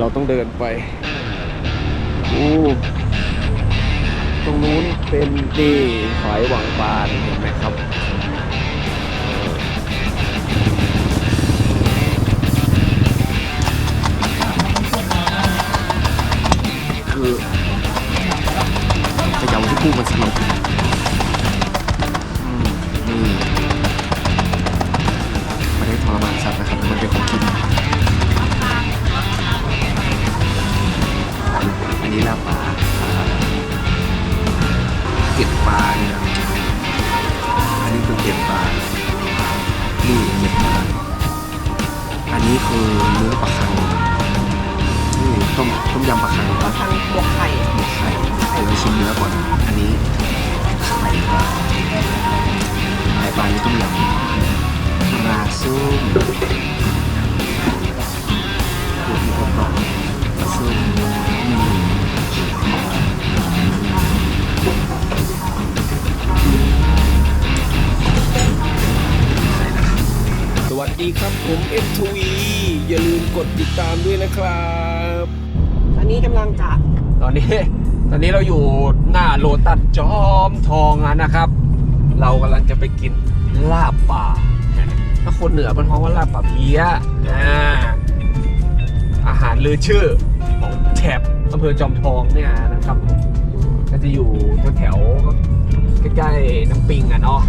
เราต้องเดินไปโอ้ตรงนู้นเป็นนี่ฝายหวังปานเห็นไหมครับคือจะยาวที่พูดมันสนุก อนนี้เราอยู่หน้าโลตัสจอมทองนะครับ เรากำลังจะไปกินลาบป่า ถ้าคนเหนือมันพราะว่าลาบป่าเพี้ยอาหารลือชื่อของแถบอำเภอจอมทองเนี่ยนะครับก็จะอยู่แถวใกล้ๆน้ำปิงอะเนาะ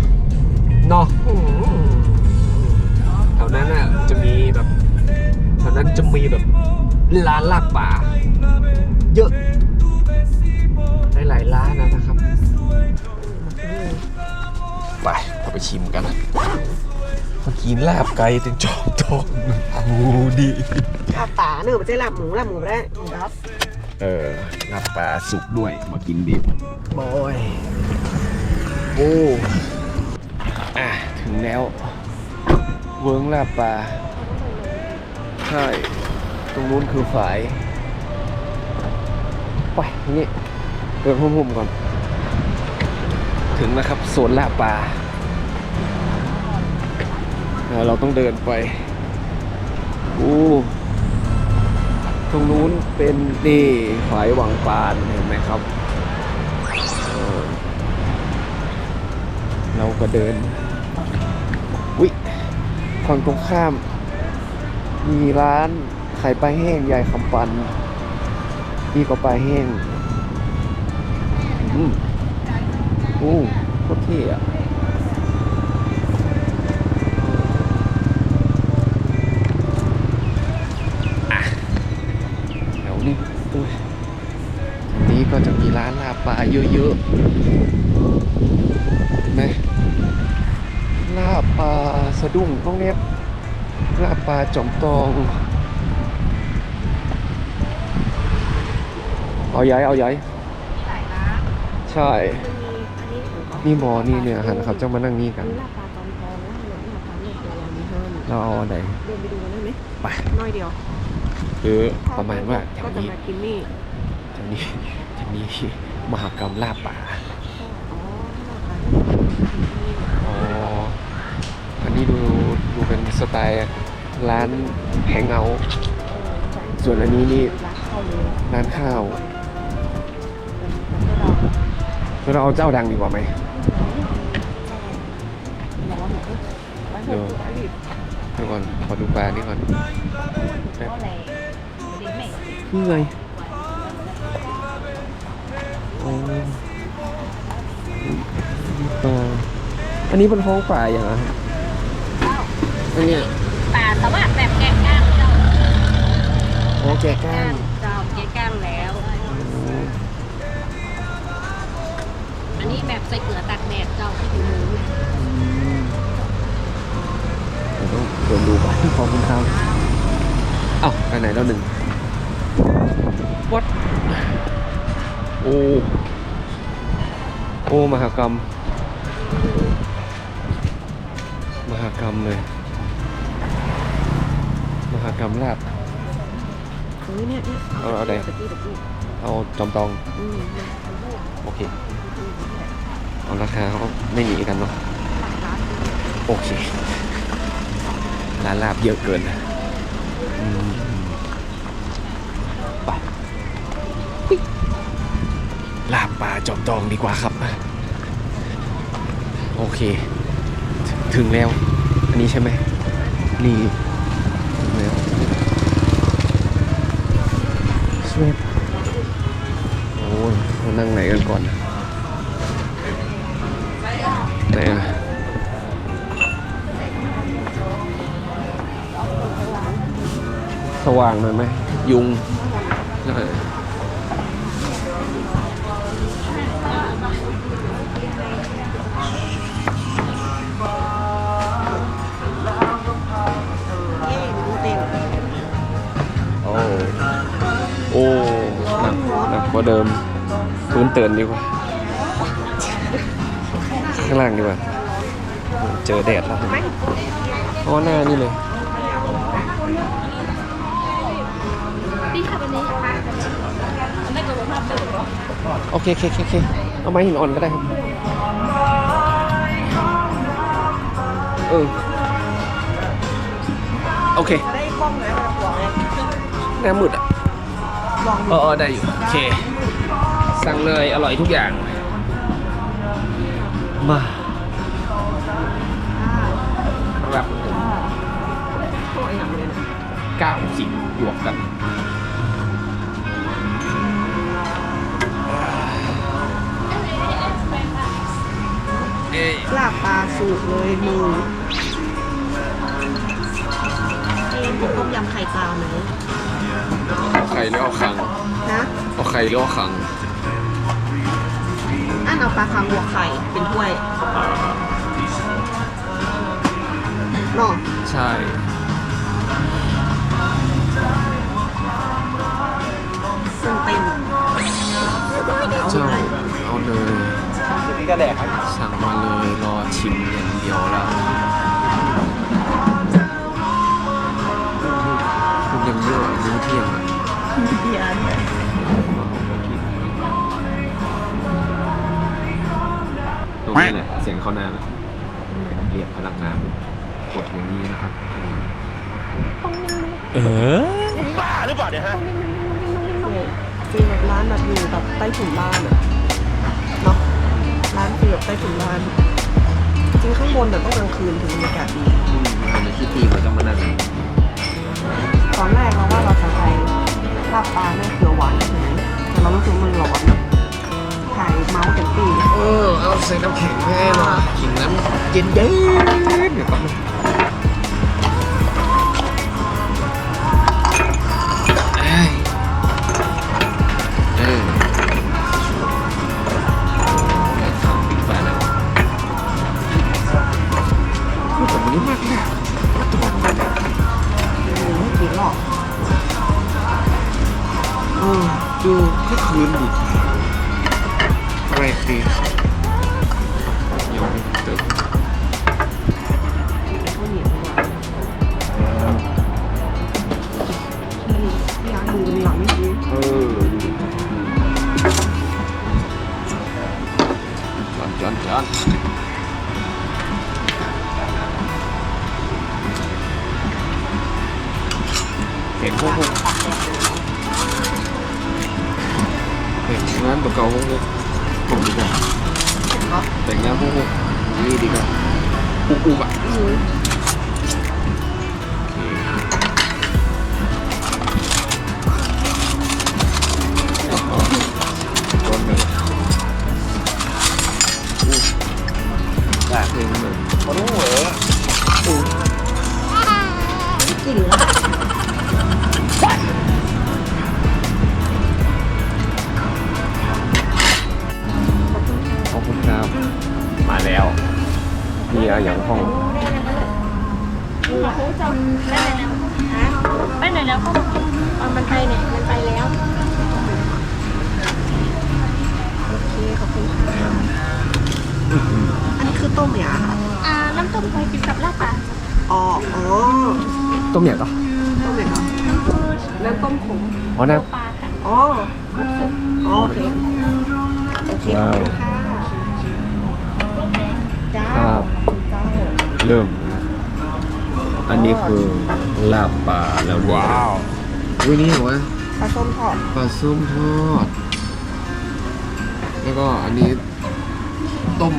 เนาะแถวนั้นอะจะมีแบบแถวนั้นจะมีแบบร้านลาบป่า เยอะ ลายๆร้านนะนะครับ ไปเราไปชิมกันเมื่อกี้ลาบไก่ถึงจอมทองเอาดีลาบป่าเนื้อไม่ใช่ลาบหมูลาบหมูไม่ได้หมูครับเออลาบปลาสุกด้วยมากินดิบบอยโอ้อะถึงแล้ว เวิ้งลาบปลาใช่ ตรงนู้นคือฝาย ไปนี่เดินพุ่มๆก่อน ถึงนะครับสวนลาปลาเราต้องเดินไปโอ้ตรงนู้นเป็นนี่ฝายหวังปานเห็นไหมครับเออเราก็เดินวิฝั่งตรงข้าม มีร้านขายปลาแห้งยายคำปันนี่ก็ปลาแห้ง อืมโอ้โคตรเท่อะอะแถวนี้อุ้ยแถวนี้ก็จะมีร้านลาบปลาเยอะๆเห็นไหมลาบปลาสะดุ้งต้องเนี้ยลาบปลาจอมตองเอาย้ายเอาย้าย ใช่ นี่หมอนี่เนี่ยหันครับจะมานั่งนี่กันลาบปลาจอมทองแล้วหนูลาบปลาเนี่ยตัวละมีห้าหมื่นเราเอาอันไหนเดินไปดูกันได้ไหมไป น้อยเดียวคือประมาณว่าแถก็วจะนี้มากินนี่แถวนี้แถวนี้มหากรรมลาบป่าอ๋อลาบปลาอ๋ออันนี้ดูดูเป็นสไตล์ร้านแฮงเอาท์ส่วนอันนี้นี่รักเข้าเลยร้านข้าวแล้วก็ เราเราเอาเจ้าดังดีกว่าไหมบอกว่าหมูไว้หมูไว้รีบเดี๋ยวก่อนขอดูปลานี่ก่อนแป๊บ có lẽ đến mẹ นี่ไงโอ้ปลาอันนี้เป็นท้องป่าอย่างไรอันเนี้ย bà tao bắt đẹp kẹt cam đâu โอ้แกะก้าง ใส่เกลือตากแดดเจ้าที่อยู่หมูเนี่ยเดี๋ยวต้องเดินดูก่อนขอบคุณครับเอ้าไปไหนแล้วหนึ่งวัดโอ้โอ้มหากรรม มหากรรมเลย มหากรรมลาบ เออเนี่ยเนี่ยเอาเอาไหน ตะกี้ตะกี้เอาจอมตอง อืมเนี่ยทำพวกโอเค เอาราคาเขาไม่หนีกันเนาะโอเคร้านลาบเยอะเกินนะไปลาบปลาจอมตองดีกว่าครับ โอเค ถึงแล้ว อันนี้ใช่ไหมนี่ โอ้ โอ้หนักหนักกว่าเดิมพื้นเตือนดีกว่า ข้างล่างดีกว่า เจอแดดแล้วเพราะว่าหน้านี่เลยพี่ค่ะวันนี้ไม่กลัวภาพเลยเหรอโอเคโอเคโอเคโอ เคเอาไม้หินอ่อนก็ได้ครับ เออ โอเคได้กล้องไหนมาบอกเลยหน้ามืดอะลองเออเออได้อยู่ โอเค สั่งเลยอร่อยทุกอย่าง มาครับตัวอย่างเลยนะเก้าสิบหยวกกัน สูตรเลยมือเอ็นต้มยำไข่ปลาไหมเอาไข่หรือเอาขัง นะเอาไข่หรือเอาขังอันเอาปลาคังหัวไข่เป็นถ้วยเนาะใช่ ซึ่งเต็มเจ้าเอาเลย สั่งมาเลยรอชิมอย่างเดียวแล้วคุณยังเยอะมื้อเที่ยงอะเบียร์ตรงนี้แหละเสียงเขานานเรียกพนักงานกดอย่างนี้นะครับ เออฟีลแบบร้านแบบอยู่แบบใต้ถุนบ้านอะเนาะ ร้านฟีลแบบใต้ถุนบ้าน จริงข้างบนแต่ต้องกลางคืนถึงบรรยากาศดีมันในที่ทีมันต้องมานั่งตอนแรกเราว่าเราจะไปลาบปลาแม่เขียวหวานใช่ไหมแต่เรารู้สึกมันร้อนถ่ายเมาส์กันปีเออเอาใส่น้ำแข็งแม่มากินน้ำเย็นเย็นๆเดี๋ยวก่อน แรกดียังไม่ตื่นข้าวเหนีย ผมดีกว่าแต่งงานพวกพวกนี่ดีกว่าอุกอุกอะ ส้มทอดปลาส้มทอด แล้วก็อันนี้ต้ม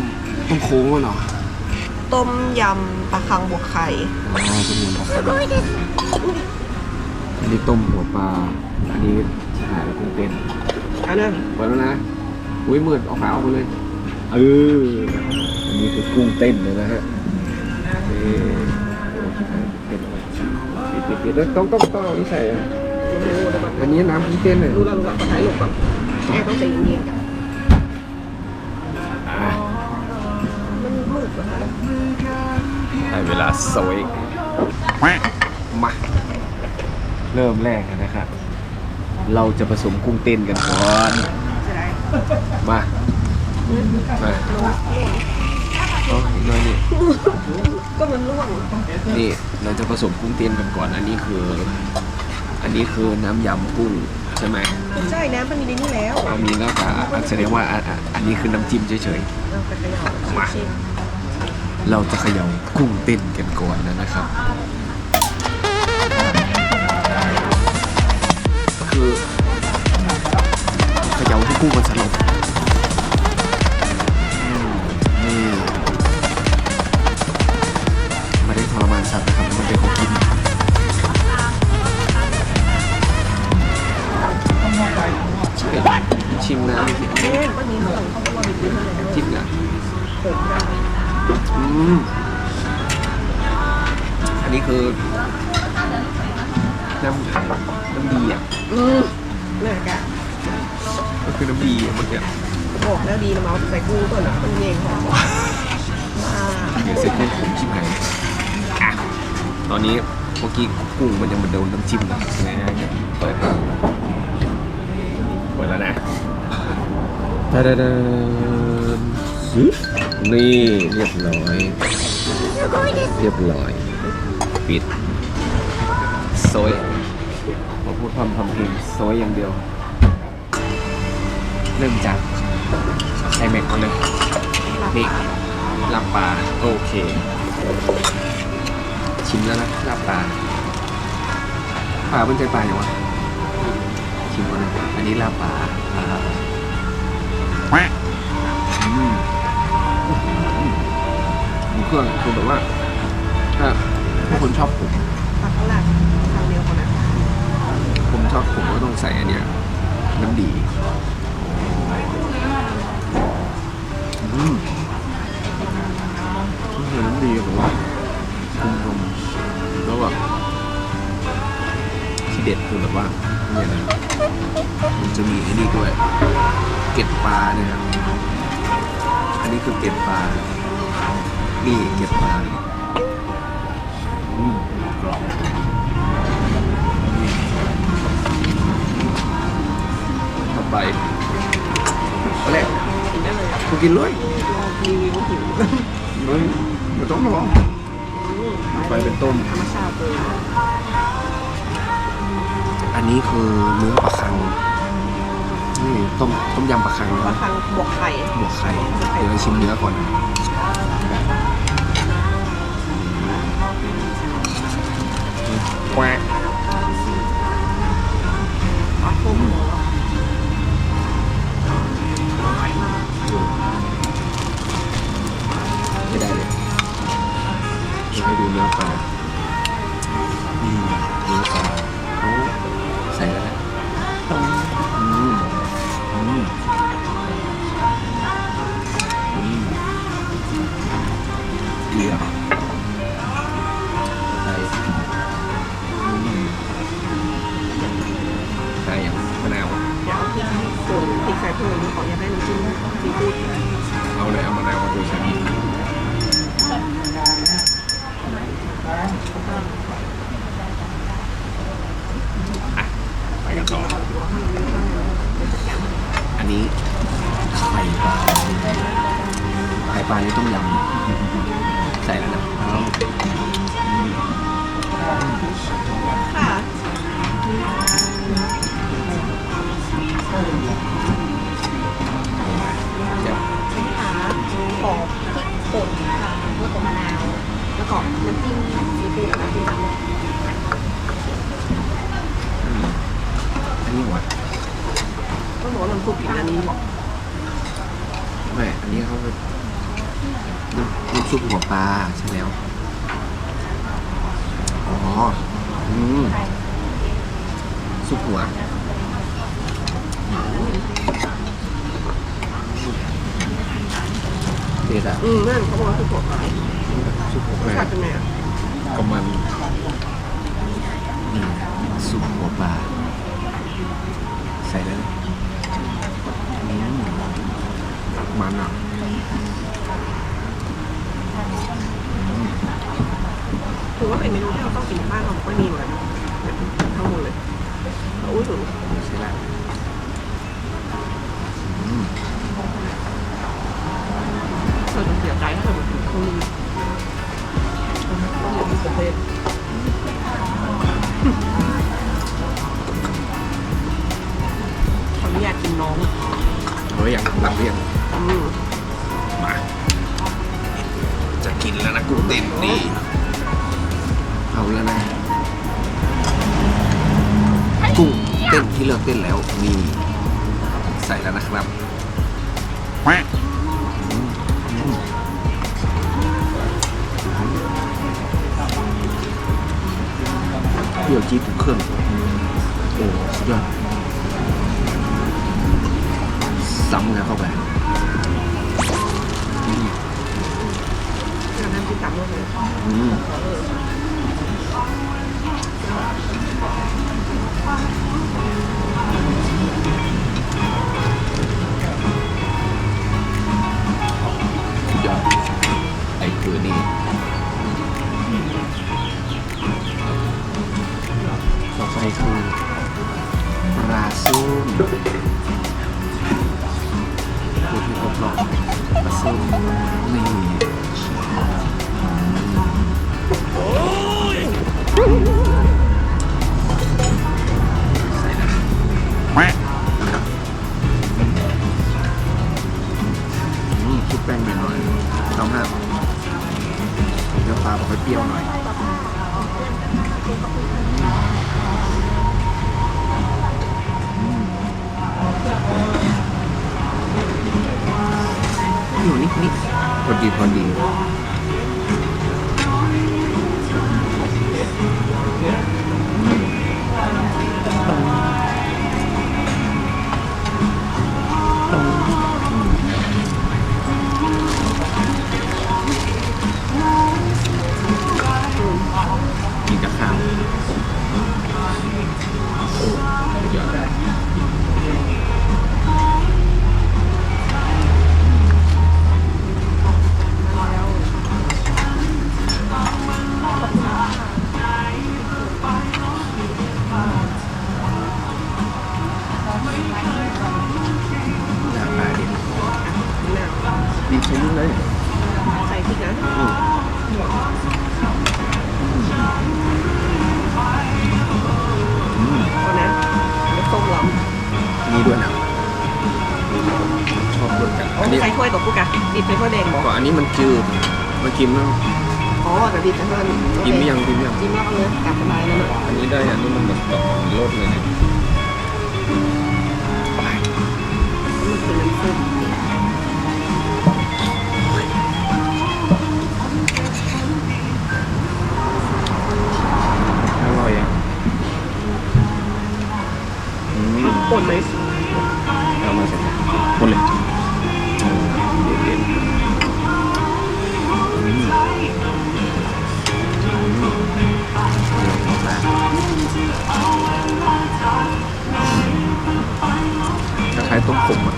ต้มโค้งเหรอต้มยำปลาคังบวกไข่อ๋อต้มยำปลาคังอันนี้ต้มหัวปลา อันนี้หายกุ้งเต้นอันนั้นไว้แล้วนะ อุ้ยมืดเอาขาออกไปเลย เออ อันนี้คือกุ้งเต้นเลยนะฮะนี่โอ้ชิบหายเต้นอะไรปิดปิดปิดแล้วต้องต้องต้องเอานี่ใส่ อะอันนี้น้ำกุ้งเต้นเลยรู้แล้วรู้แล้วถ่ายรูปก่อนแม่ต้องใจเย็นๆกันอะมันมืดเหรอคะได้เวลาสวยมาเริ่มแรกนะครับ เราจะผสมกุ้งเต้นกันก่อนจะได้มา มาเอาอีกหน่อยนี่ก็มันร่วงนี่เราจะผสมกุ้งเต้นกันก่อน อันนี้คือ อันนี้คือน้ำยำกุ้งใช่ไหมใช่น้ำมันมีในนี้แล้วเรามีแล้วก็อะแสดงว่าอะอะอันนี้คือน้ำจิ้มเฉยเอาไปเขย่ามา ชิมๆ เราจะเขย่ากุ้งเต้นกันก่อนนะนะครับ คือเขย่าที่กุ้งมันสลบาดาดานนี่เรียบร้อย เรียบร้อย ปิด โซยมาพูดพร่ำทำเพลงโซยอย่างเดียว เริ่มจากไอแม็กก่อนเลยนี่ลาบปลาโอเค ชิมแล้วนะลาบปลาปลาเป็นใจปลาอย่างวะชิมก่อนนะอันนี้ลาบปลาปลาอืมมี เครื่องคือแบบว่าถ้าถ้าคนชอบผมตักข้างหลังทางเดียวคนนะผมชอบผมก็ต้องใส่อันเนี้ยน้ำดีอืมน้ำดีแบบว่าคุมนมแล้วแบบที่เด็ดคือแบบว่าเนี่ยนะมันจะมีไอ้นี่ด้วย กล็ดปลาเนี่ยครับอันนี้คือเกล็ดปลา นี่เกล็ดปลาอืมกรอบต่อไปเอาแรกกินได้เลยกูกินเลยลองรีวิวหิวไม่ไม่ต้องรอไปเป็นต้ม ธรรมชาติเลยอันนี้คือเนื้อปลาคัง นี่ต้มต้มยำปลาคังปลานะคังบวกไข่บวกไข่เดี๋ยวเราชิมเนื้อก่อนแควะปลาทุ่มไม่ได้เลยจะให้ดูเนื้อปลา ขาขอพริกป่นค่ะแล้วก็มะนาวแล้วก็น้ำจิ้มซีฟู้ดนะคะอันนี้หวานต้องบอกว่าน้ำซุปอีกอันนี้ไม่อันนี้เขาเป็นน้ำน้ำซุปหัวปลาใช่แล้ว อ๋อ อืมซุปหัว เด็ดอะอืมนั่นเขาบอกว่าคือถั่วขาวซุปหัวปรสลาชาติเป็นไงอะก็มันนี่ซุปหัวปลาใส่เลยอืมมันอะถือว่าเป็นเมนูที่เราต้องกินบ้านเราไม่มีเหมือนกันแบบทั้งหมดเลยเอาอุ้ยถึง งานนั้นที่จับเลยอืมสุดยอดไอ้คือนี่ต่อไปคือปลาส้มคือที่ครบรอบปลาส้มนี่ใส่นะอืม ชุบแป้งหน่อยต้องห้ามเดี๋ยวปลาบอกให้เปรี้ยวหน่อยอยู่นิดๆพอดีพอดีำอัวกับปุ๊กะดิบไปถ้วยแดงบอกก็อันนี้มันจืดมันกินแล้วอ๋อแต่ดิบไปถ้วยกินไม่ยังกินไม่ยังจิ้มแล้วก็เลยกลับสบายแล้วเนอะอันนี้ได้อันนี้มันแบบแบบรสเลยเนี่ยไปมันคือน้ำซุปอร่อยอะอืมป่นไหมเอามาใส่หมดเลย คล้ายๆต้มขมอะ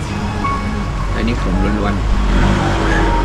อันนี้ขมล้วนๆ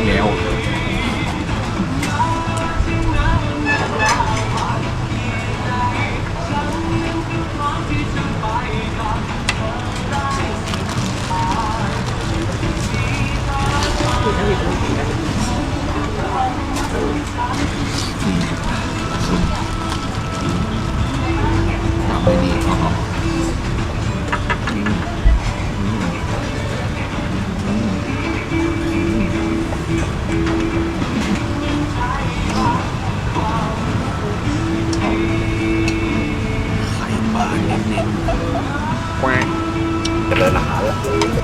ที่แล้วทำไปดีอ๋อ Oh,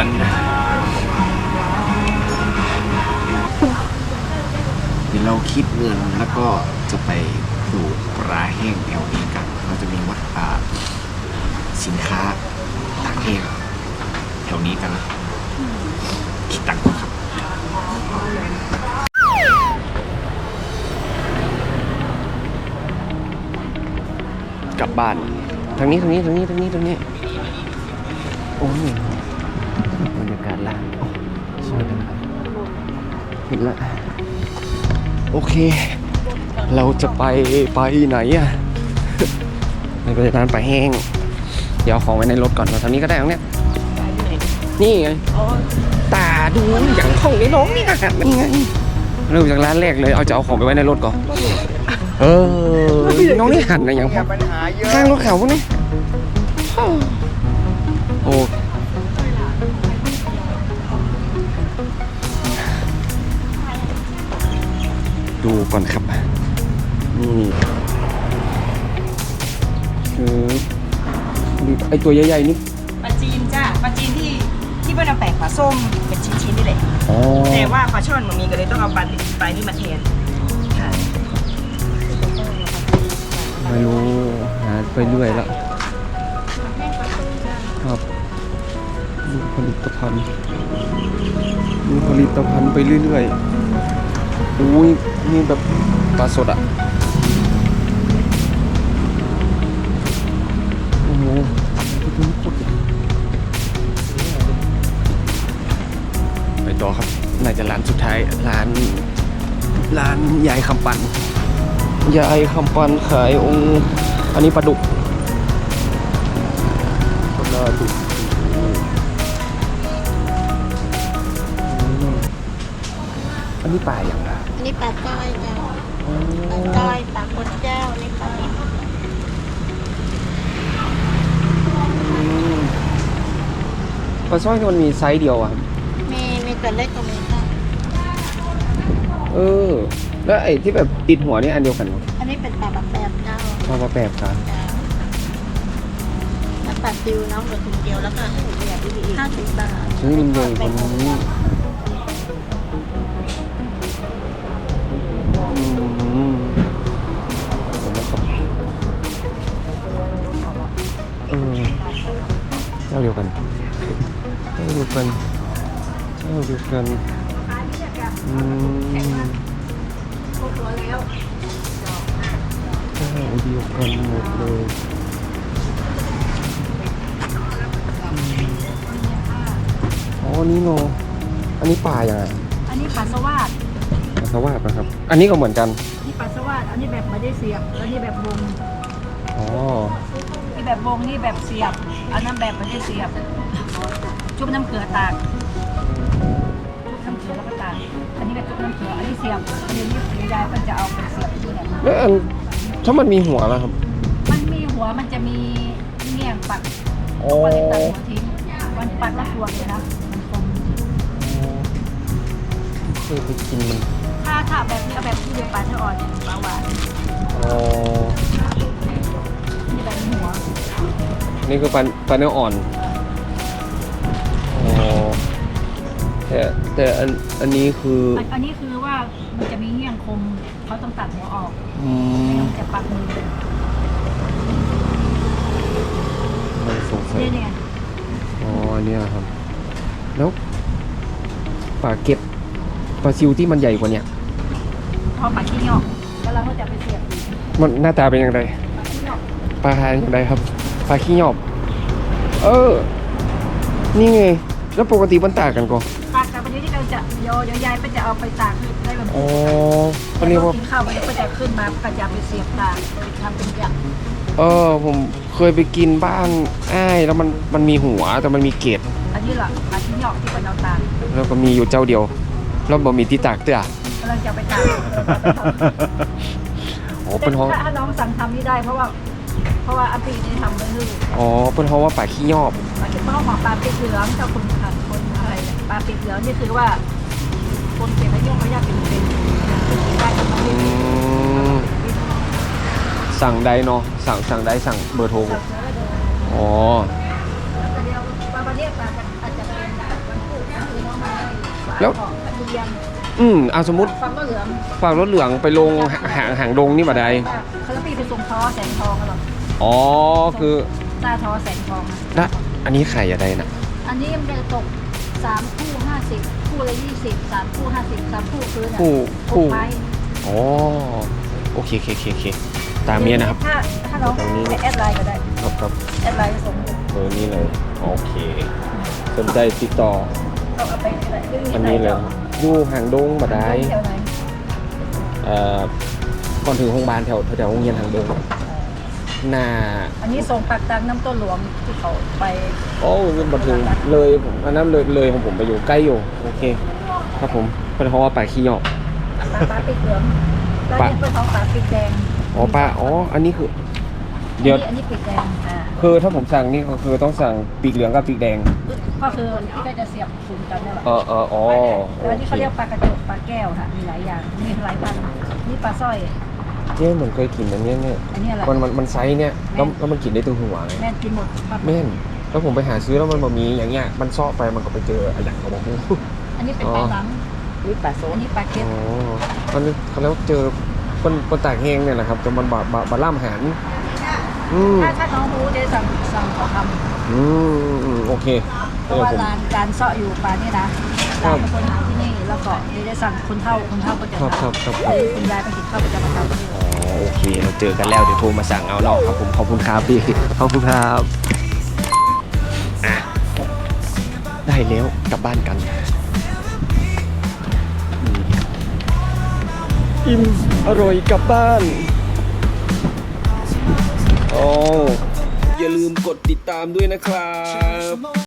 วนเดี๋ยวเราคิดเงินแล้วก็จะไปดูปลาแห้งแถวนี้กันเราจะมีวัดอ่าสินค้าตากแห้งแถวนี้กันนะคิดตังค์ก่อนครับ กลับบ้าน ทางนี้ทางนี้ทางนี้ทางนี้ทางนี้ โอ้ย เห็นแล้วโอเค เราจะไปไปไหนอะไปไปร้านปลาแห้ง เดี๋ยวเอาของไว้ในรถก่อนมาทางนี้ก็ได้ตรงเนี้ยนี่ไงตาดูอย่างของไอ้น้องนี่นะนี่ไงเริ่มจากร้านแรกเลยเอาจะเอาของไปไว้ในรถก่อน เออ น้องนี่หันนะอย่างพวกข้างรถเขาพวกนี้ ก่อนครับ นี่คือไอตัวใหญ่ๆนี่ปลาจีนจ้าปลาจีนที่ที่เพื่อนเอาแปะปลาส้มเป็นชิ้นๆนี่แหละอ๋อแต่ว่าปลาช่อนมันมีก็เลยต้องเอาปลาปลานี่มาแทนค่ะไม่รู้หาไปเรื่อยแล้วครับมีผลิตภัณฑ์มีผลิตภัณฑ์ไปเรื่อยๆ อุ้ยนี่แบบปลาสดอะโอ้โหตัวนี้โคตรใหญ่ไปต่อครับน่าจะร้านสุดท้ายร้านร้านยายคำปันยายคำปันขายองค์อันนี้ปลาดุกปลาดุกอืมอันนี้ปลาอย่างไร อันนี้ปลาก้อยเจ้าปลา ก้อยปลาคนเจ้าในปลาดิบปลาสร้อยนี่มันมีไซส์เดียวอะมีมีตัวเล็กตัวนี้ค่ะเออ แล้วไอ้ที่แบบติดหัวนี่อันเดียวกันเหรออันนี้เป็นปลาบักแปบเจ้าปลาปลาแปบกันเจ้าแล้วปลาซิวน้องเหลือถุงเดียวแล้วก็ห้าสิบบาทซื้อมันใหญ่กว่านี้อืมผม เจ้าเดียวกัน เจ้าเดียวกัน เจ้าเดียวกันอืมเจ้าเดียวกันหมดเลยอ๋อนี่เนอันนี้ป่าอย่างไงอันนี้ป่าสวาวป่าสวาวนะครับ อันนี้ก็เหมือนกัน นี่ป่าสวาวอันนี้แบบไม่ได้เสียบ แล้วนี่แบบวง อ๋อ นี่แบบวง นี่แบบเสียบ อันนั้นแบบไม่ได้เสียบ จุ่มน้ำเกลือตากจุ่มน้ำเกลือแล้วก็ตากอันนี้ก็จุ่มน้ำเกลืออันนี้เสียบอันนี้นี่ยายมันจะเอาไปเสียบที่ไหนแล้วอันถ้ามันมีหัวแล้วครับมันมีหัวมันจะมีเงี้ยงปักอ๋อวันนี้ตัดหัวทิ้งวันปักแล้วตัวเลยนะมันคมเคยไปกินมันถ้าถ้าแบบนี้เอาแบบที่เดียวปลาเนื้ออ่อนเนี่ยปลาหวานอ๋อนี่แบบมีหัว นี่คือปลาปลาเนื้ออ่อนอ๋อแต่แต่อันอันนี้คืออันอันนี้คือว่ามันจะมีเงี้ยงคมเขาต้องตัดหัวออกอืไม่มงั้นมันจะปักมือมันสงสัย เนี่ยเนี่ยอ๋ออันเนี่ยครับ แล้วปลาเก็บปลาซิวที่มันใหญ่กว่าเนี้ยพอปักขี้งอกแล้วเราก็จะไปเสียบมันหน้าตาเป็นยังไงปักขี้งอกปลาอย่างไรครับ ปลาขี้หยอบ เออ นี่ไง แล้วปกติมันต่างกันก่อนตากแต่วันนี้ที่เราจะโยเดี๋ยวยายไปจะเอาไปตากได้แบบอ๋อนี้เขาเรียกว่ากินข้าวมันก็จะขึ้นมาก็จะไปเสียบตากทำเป็นอย่างเออ ผมเคยไปกินบ้านอ้ายแล้วมันมันมีหัวแต่มันมีเกล็ดอันนี้เหรอปักขี้งอกที่เป็นเอาตากแล้วก็มีอยู่เจ้าเดียว แล้วบ่มีที่ตากเตื้อกำลังจะไปตากอ๋อเป็นห้องถ้าน้องสั่งทำนี่ได้เพราะว่า เพราะว่าอาปีนี่ทำไปคืออ๋อเป็นห้องว่าปลาขี้หยอบมันจะต้องหอมปลาปีกเหลืองกับคนขันคนอะไรเนี่ยปลาปีกเหลืองนี่คือว่า คนเก็บไม่ยุ่งไม่ยากเป็นเป็นได้ก็ต้องอืรีบมสั่งได้เนาะสั่งสั่งได้สั่งเบอร์โทรสั่งแล้วก็เดินอ๋อแล้วก็เดียวปลาปลาเรียกปลาอาจจะเป็นวันพุธคือน้องไม้แล้วของพันเรียง อืมเอาสมมติฟังก็เหลืองฝากรถเหลืองไปลงหหางหางดงนี่มาได้เขาแล้วปีไปส่งท้อแสงทองกันหรออ๋อคือตาท้อแสงทองอะละอันนี้ไข่อะไรนะอันนี้มันจะตกสามคู่ห้าสิบคู่ละยี่สิบสามคู่ห้าสิบสามคู่คือเนี่ยคู่หคู่กไม้อ๋อโอเคโอเคโอเคโอเคตามเนี้ยนะครับ ถ้าถ้าน้องตรงนี้ แอดไลน์ก็ได้ ครับครับแอดไลน์ส่งเบอร์นี้เลยโอเคสนใจติดต่อเราเอาไปก็ได้อันนี้เลยครับ อยู่หางดงมาได้เที่ยวไหนเอ่อก่อนถึงโรงพยาบาลแถวแถวโรงเรียนหางดงหน้าอันนี้ส่งปากตังน้ำต้นหลวงที่เขาไปโอ้มาถึงเลยผมอันนั้นเลยเลยของผมไปอยู่ใกล้อยู่โอเค ครับผมเป็นเพราะว่าปลาขี้หยอกปลาปลาปีกเหลืองแล้วปลานี่เป็นท้องปลาปีกแดงอ๋อปลาอ๋ออันนี้คือ เดี๋ยวอันนี้ปีกแดงอ่าคือถ้าผมสั่งนี่ก็คือต้องสั่งปีกเหลืองกับปีกแดง ก็คือที่ก็จะเสียบศูนย์กันนี่แหละเออเอออ๋อแล้วนี่เขาเรียกปลากระจกปลาแก้วค่ะมีหลายอย่างมีหลายพันธุ์นี่ปลาสร้อย เนี่ยเหมือนเคยกินอันเนี้ยเนี่ยอันนี้อะไรมันมันมันไซส์เนี่ยแล้วแล้วมันกินได้ตึงหัวไงแม่นกินหมดปลาแม่นแล้วผมไปหาซื้อแล้วมันบ่มีอย่างเงี้ยมันซ่อไปมันก็ไปเจออะไรเขาบอกอันนี้เป็นปลาหลังนี่ปลาโซอันนนี้ปลาเก็ตอ๋อมันเขาแล้วเจอคนคนตากแห้งเนี่ยแหละครับจนมันบาบาบาล่ามหันอืมถ้าถ้าน้องรู้จะสั่งสั่งเขาทอืมอืมโอเคำ เพเดี๋ราะยวว่าผมร้านการเสาะอยู่ปลานี่นะครัร้านบเป็นคนหาที่นี่แล้วก็ได้สั่งคนเท่าคนเท่าก็จะครับครับครับเออคุณยายไปกินข้าวประจำประจำที่นี่ อ๋อโอเคเราเจอกันแล้วเดี๋ยวโทรมาสั่งเอาเนาะครับผมขอบคุณครับพี่ขอบคุณครับอะได้แล้วกลับบ้านกันอิ่มอร่อยกลับบ้านโอ้อย่าลืมกดติดตามด้วยนะครับ